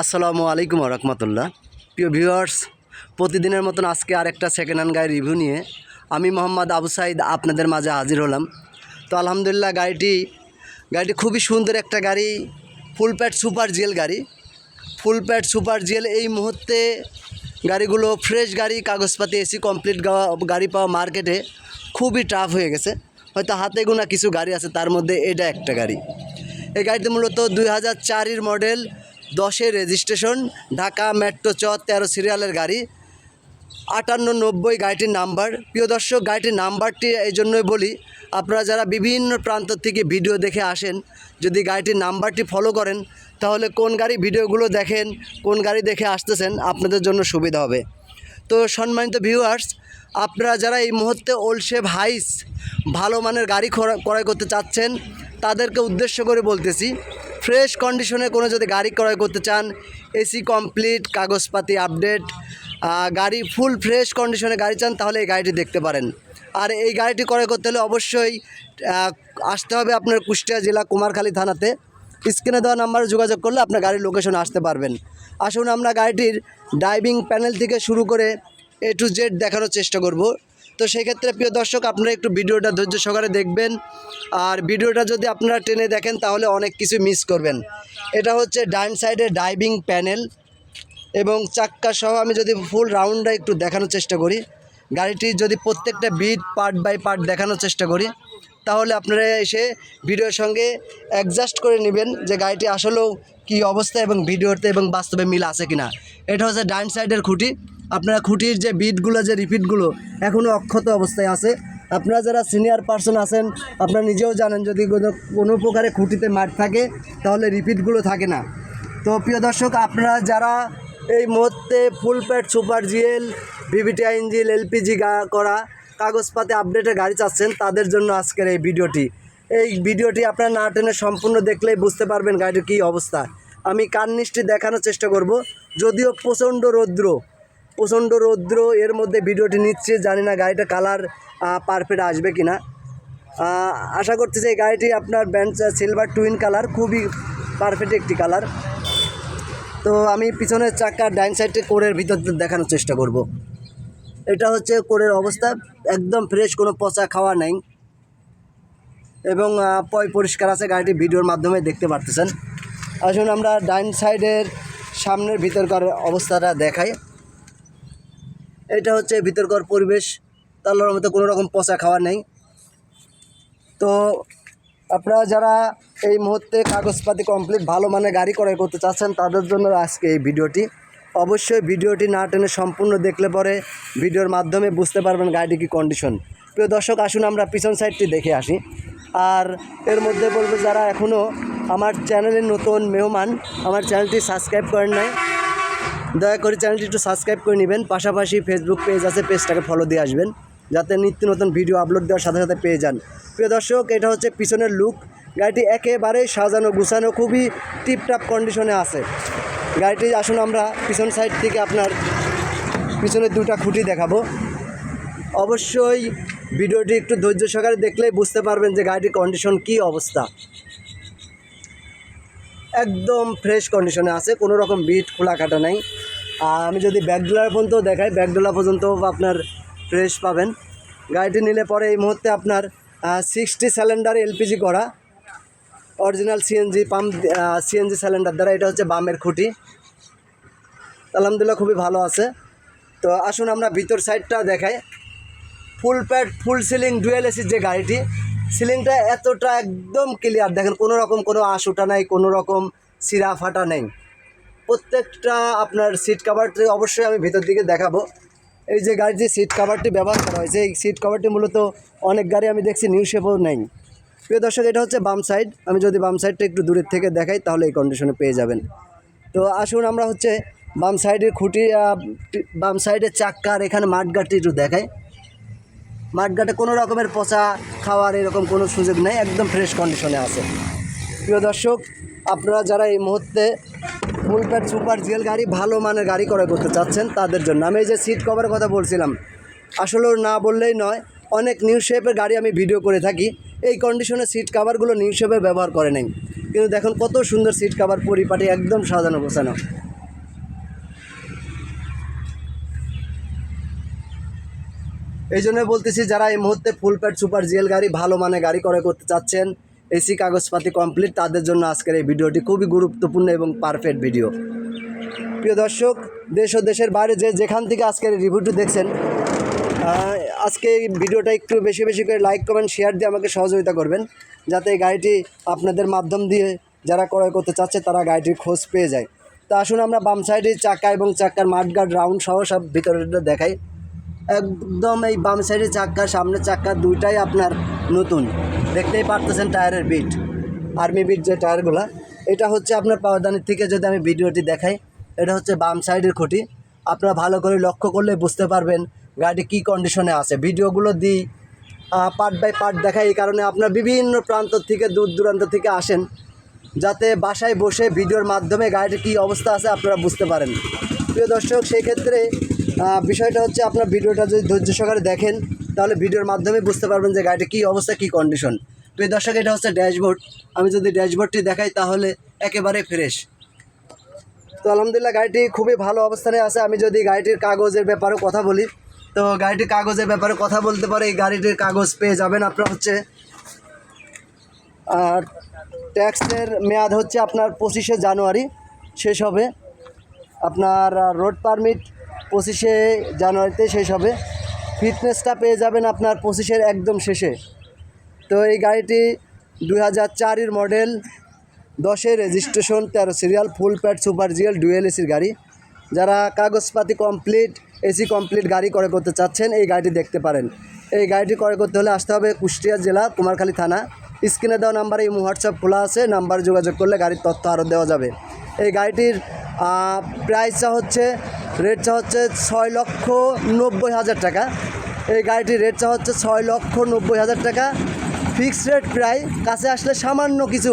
আসসালামু আলাইকুম রহমতুল্লাহ। প্রিয় ভিউয়ার্স, প্রতিদিনের মতন আজকে আরেকটা সেকেন্ড হ্যান্ড গাড়ি রিভিউ নিয়ে আমি মোহাম্মদ আবু সাইদ আপনাদের মাঝে হাজির হলাম। তো আলহামদুলিল্লাহ গাড়িটি গাড়িটি খুবই সুন্দর একটা গাড়ি ফুল প্যাড সুপার জেল গাড়ি। ফুল প্যাড সুপার জেল এই মুহূর্তে গাড়িগুলো ফ্রেশ গাড়ি, কাগজপাতি, এসি কমপ্লিট গাড়ি পাওয়া মার্কেটে খুবই টাফ হয়ে গেছে। হয়তো হাতে গোনা কিছু গাড়ি আছে, তার মধ্যে এটা একটা গাড়ি। এই গাড়িটি মূলত দুই হাজার চারের মডেল দশের রেজিস্ট্রেশন, ঢাকা মেট্রো চ তেরো সিরিয়ালের গাড়ি, আটান্ন নব্বই গাড়িটির নাম্বার। প্রিয় দর্শক, গাড়িটির নাম্বারটি এই জন্যই বলি, আপনারা যারা বিভিন্ন প্রান্ত থেকে ভিডিও দেখে আসেন, যদি গাড়িটির নাম্বারটি ফলো করেন, তাহলে কোন গাড়ি ভিডিওগুলো দেখেন, কোন গাড়ি দেখে আসতেছেন, আপনাদের জন্য সুবিধা হবে। তো সম্মানিত ভিউয়ার্স আপনারা যারা এই মুহূর্তে ওলশেভ হাইস ভালো মানের গাড়ি ক্রয়- ক্রয় করতে চাচ্ছেন, তাদেরকে উদ্দেশ্য করে বলতেছি ফ্রেশ কন্ডিশনে কোনো যদি গাড়ি ক্রয় করতে চান এসি কমপ্লিট কাগজপাতি আপডেট গাড়ি ফুল ফ্রেশ কন্ডিশনে গাড়ি চান, তাহলে এই গাড়িটি দেখতে পারেন। আর এই গাড়িটি ক্রয় করতে হলে অবশ্যই আসতে হবে আপনার কুষ্টিয়া জেলা কুমারখালী থানাতে। স্ক্রিনে দেওয়া নাম্বারে যোগাযোগ করলে আপনার গাড়ির লোকেশনে আসতে পারবেন। আসুন আমরা গাড়িটির ড্রাইভিং প্যানেল থেকে শুরু করে এ টু জেড দেখানোর চেষ্টা করব। তো সেই ক্ষেত্রে প্রিয় দর্শক, আপনারা একটু ভিডিওটা ধৈর্য সহকারে দেখবেন। আর ভিডিওটা যদি আপনারা টেনে দেখেন, তাহলে অনেক কিছু মিস করবেন। এটা হচ্ছে ডাইন সাইডে ডাইভিং প্যানেল এবং চাক্কা সহ আমি যদি ফুল রাউন্ডটা একটু দেখানোর চেষ্টা করি, গাড়িটি যদি প্রত্যেকটা বিট পার্ট বাই পার্ট দেখানোর চেষ্টা করি, তাহলে আপনারা এসে ভিডিওর সঙ্গে অ্যাডজাস্ট করে নেবেন যে গাড়িটি আসলেও কী অবস্থা এবং ভিডিওতে এবং বাস্তবে মিল আছে কিনা। এটা হচ্ছে ডাইন সাইডের খুঁটি। আপনারা খুঁটির যে বিটগুলো যে রিপিটগুলো এখনও অক্ষত অবস্থায় আছে। আপনারা যারা সিনিয়র পার্সন আছেন, আপনারা নিজেও জানেন, যদি কোনো প্রকারে খুঁটিতে মাঠ থাকে, তাহলে রিপিটগুলো থাকে না। তো প্রিয় দর্শক, আপনারা যারা এই মুহূর্তে full pad super GL VVTI engine LPG করা কাগজপাতি আপডেটে গাড়ি চাচ্ছেন, তাদের জন্য আজকের এই ভিডিওটি। এই ভিডিওটি আপনারা না টেনে সম্পূর্ণ দেখলেই বুঝতে পারবেন গাড়ির কী অবস্থা। আমি কান্নিষ্টি দেখানোর চেষ্টা করব, যদিও প্রচণ্ড রৌদ্র প্রচণ্ড রৌদ্র, এর মধ্যে ভিডিওটি নিচ্ছে, জানি না গাড়িটা কালার পারফেক্ট আসবে কি না আশা করতেছি এই গাড়িটি আপনার ব্যান্ড সিলভার টুইন কালার খুবই পারফেক্ট একটি কালার তো আমি পিছনের চাকার ডাইন সাইডে কোরের ভিতর দেখানোর চেষ্টা করব। এটা হচ্ছে কোরের অবস্থা, একদম ফ্রেশ কোনো পচা খাওয়া নাই। এবং পয় পরিষ্কার আছে, গাড়িটি ভিডিওর মাধ্যমে দেখতে পারতেছেন। আসুন আমরা ডাইন সাইডের সামনের ভিতরকার অবস্থাটা দেখাই। এটা হচ্ছে ভিতরকার পরিবেশ। তার মতো কোনো রকম পচা খাওয়া নেই। তো আপনারা যারা এই মুহূর্তে কাগজপাতি কমপ্লিট ভালো মানে গাড়ি ক্রয় করতে চাচ্ছেন, তাদের জন্য আজকে এই ভিডিওটি। অবশ্যই ভিডিওটি না টেনে সম্পূর্ণ দেখলে পরে ভিডিওর মাধ্যমে বুঝতে পারবেন গাড়িটি কি কন্ডিশন প্রিয় দর্শক, আসুন আমরা পিছন সাইডটি দেখে আসি। আর এর মধ্যে বলব, যারা এখনও আমার চ্যানেলের নতুন, মেহমান, আমার চ্যানেলটি সাবস্ক্রাইব করেন নাই দয়া করে চ্যানেলটি একটু সাবস্ক্রাইব করে নেবেন। পাশাপাশি ফেসবুক পেজ আছে, পেজটাকে ফলো দিয়ে আসবেন, যাতে নিত্য নতুন ভিডিও আপলোড দেওয়ার সাথে সাথে পেয়ে যান। প্রিয় দর্শক, এটা হচ্ছে পিছনের লুক গাড়িটি একেবারে সাজানো, গুছানো খুবই টিপটাপ কন্ডিশনে আছে। গাড়িটি আসুন আমরা পিছন সাইড থেকে আপনার পিছনের দুটা খুঁটি দেখাবো। অবশ্যই ভিডিওটি একটু ধৈর্য সহকারে দেখলেই বুঝতে পারবেন যে গাড়িটির কন্ডিশন কী অবস্থা। একদম ফ্রেশ কন্ডিশনে আছে, কোনো রকম বিট খোলা কাটা নাই। আমি যদি ব্যাকডোলার পর্যন্ত দেখাই ব্যাকডোলা পর্যন্ত আপনার ফ্রেশ পাবেন। গাড়িটি নিলে পরে এই মুহূর্তে আপনার সিক্সটি সিলিন্ডার এলপিজি করা। Original CNG pump CNG cylinder দ্বারা, এটা হচ্ছে বামের খুঁটি। আলহামদুলিল্লাহ খুবই ভালো আছে। তো আসুন আমরা ভিতর সাইডটা দেখাই। Full pad full ceiling dual এসির যে গাড়িটি সিলিংটা এতটা একদম ক্লিয়ার দেখেন, কোনো রকম কোনো আশুটা নাই, কোনো রকম সিরা ফাটা নেই। প্রত্যেকটা আপনার সিট কাভারটি অবশ্যই আমি ভিতর দিকে দেখাবো। এই যে গাড়ির যে সিট কাভারটি ব্যবহার করা হয়েছে, এই সিট কাভারটি মূলত অনেক গাড়ি আমি দেখছি নিউ শেপও নেই। প্রিয় দর্শক, এটা হচ্ছে বাম সাইড আমি যদি বাম সাইডটা একটু দূরের থেকে দেখাই, তাহলে এই কন্ডিশনে পেয়ে যাবেন। তো আসুন আমরা হচ্ছে বাম সাইডের খুঁটি বাম সাইডের চাক্কার, এখানে মাঠগাটটি একটু দেখাই। মাঠঘাটে কোনো রকমের পচা খাওয়ার এরকম কোনো সুযোগ নেই, একদম ফ্রেশ কন্ডিশনে আছে। প্রিয় দর্শক, আপনারা যারা এই মুহূর্তে ফুল সুপার জিএল গাড়ি, ভালো মানের গাড়ি ক্রয় করতে চাচ্ছেন, তাদের জন্য। আমি এই যে সিট কভারের কথা বলছিলাম, আসলেও না বললেই নয়, অনেক নিউ শেপের গাড়ি আমি ভিডিও করে থাকি। এই কন্ডিশনে সিট কাভারগুলো নিউ শেপে ব্যবহার করে নেই। কিন্তু দেখুন কত সুন্দর সিট কাভার পরিপাটি, একদম সাজানো গোছানো। এই জন্য বলতেছি, যারা এই মুহূর্তে ফুল প্যাড সুপার জিএল গাড়ি, ভালো মানে গাড়ি ক্রয় করতে চাচ্ছেন, এসি কাগজপাতি কমপ্লিট তাদের জন্য আজকের এই ভিডিওটি খুবই গুরুত্বপূর্ণ এবং পারফেক্ট ভিডিও প্রিয় দর্শক, দেশ ও দেশের বাইরে যে যেখান থেকে আজকের রিভিউটি দেখছেন আজকে এই ভিডিওটা একটু বেশি বেশি করে লাইক কমেন্ট শেয়ার দিয়ে আমাকে সহযোগিতা করবেন, যাতে এই গাড়িটি আপনাদের মাধ্যম দিয়ে যারা ক্রয় করতে চাচ্ছে, তারা গাড়িটির খোঁজ পেয়ে যায়। তা আসুন আমরা বাম সাইডে চাকা এবং চাক্কার মাঠগার্ড রাউন্ড সহ সব ভিতরেটা দেখাই। একদম এই বাম সাইডে চাক্কা সামনে চাক্কা দুইটাই আপনার নতুন। দেখতেই পারতেছেন টায়ারের বিট আর্মি বিট যে টায়ারগুলো। এটা হচ্ছে আপনার পাওয়াদানির থেকে যদি আমি ভিডিওটি দেখাই, এটা হচ্ছে বাম সাইডের খুঁটি। আপনারা ভালো করে লক্ষ্য করলে বুঝতে পারবেন গাড়িটি কী কন্ডিশনে আছে। ভিডিওগুলো দিই পার্ট বাই পার্ট দেখাই, এই কারণে আপনার বিভিন্ন প্রান্ত থেকে, দূর দূরান্ত থেকে আসেন, যাতে বাসায় বসে ভিডিওর মাধ্যমে গাড়িটির কী অবস্থা আছে আপনারা বুঝতে পারেন। প্রিয় দর্শক, সেই ক্ষেত্রে বিষয়টা হচ্ছে আপনার ভিডিওটা যদি ধৈর্য সহকারে দেখেন, তাহলে ভিডিওর মাধ্যমে বুঝতে পারবেন যে গাড়িটি কী অবস্থা, কী কন্ডিশন প্রিয় দর্শক, এটা হচ্ছে ড্যাশবোর্ড আমি যদি ড্যাশবোর্ডটি দেখাই, তাহলে একেবারে ফ্রেশ তো আলহামদুলিল্লাহ, গাড়িটি খুবই ভালো অবস্থানে আছে। আমি যদি গাড়িটির কাগজের ব্যাপারে কথা বলি, তো গাড়িটির কাগজের ব্যাপারে কথা বলতে পারে, এই গাড়িটির কাগজ পেয়ে যাবেন আপনার হচ্ছে। আর ট্যাক্সের মেয়াদ হচ্ছে আপনার পঁচিশে জানুয়ারি, শেষ হবে। আপনার রোড পারমিট পঁচিশে জানুয়ারিতে শেষ হবে। ফিটনেসটা পেয়ে যাবেন আপনার পঁচিশের একদম শেষে। তো এই গাড়িটি দুই হাজার চারের মডেল দশে রেজিস্ট্রেশন তেরো serial full pad super GL dual এসির গাড়ি। যারা কাগজপাতি কমপ্লিট এসি কমপ্লিট গাড়ি করে করতে চাচ্ছেন, এই গাড়িটি দেখতে পারেন। এই গাড়িটি ক্রয় করতে হলে আসতে হবে কুষ্টিয়া জেলা, কুমারখালী থানা। স্ক্রিনে দেওয়া নাম্বারে এই হোয়াটসঅ্যাপ খোলা আছে, নাম্বার যোগাযোগ করলে গাড়ির তথ্য আরও দেওয়া যাবে। এই গাড়িটির প্রাইসটা হচ্ছে রেটটা হচ্ছে ছয় লক্ষ নব্বই হাজার টাকা। এই গাড়িটির রেটটা হচ্ছে ছয় লক্ষ নব্বই হাজার টাকা। ফিক্সড রেট প্রায়, কাছে আসলে সামান্য কিছু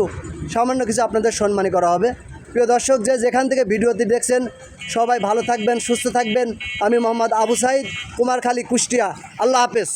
সামান্য কিছু আপনাদের সম্মানী করা হবে। প্রিয় দর্শক, যে যেখান থেকে ভিডিওটি দেখছেন, সবাই ভালো থাকবেন, সুস্থ থাকবেন। আমি মোহাম্মদ আবু সাইদ, কুমারখালী কুষ্টিয়া। আল্লাহ হাফেজ।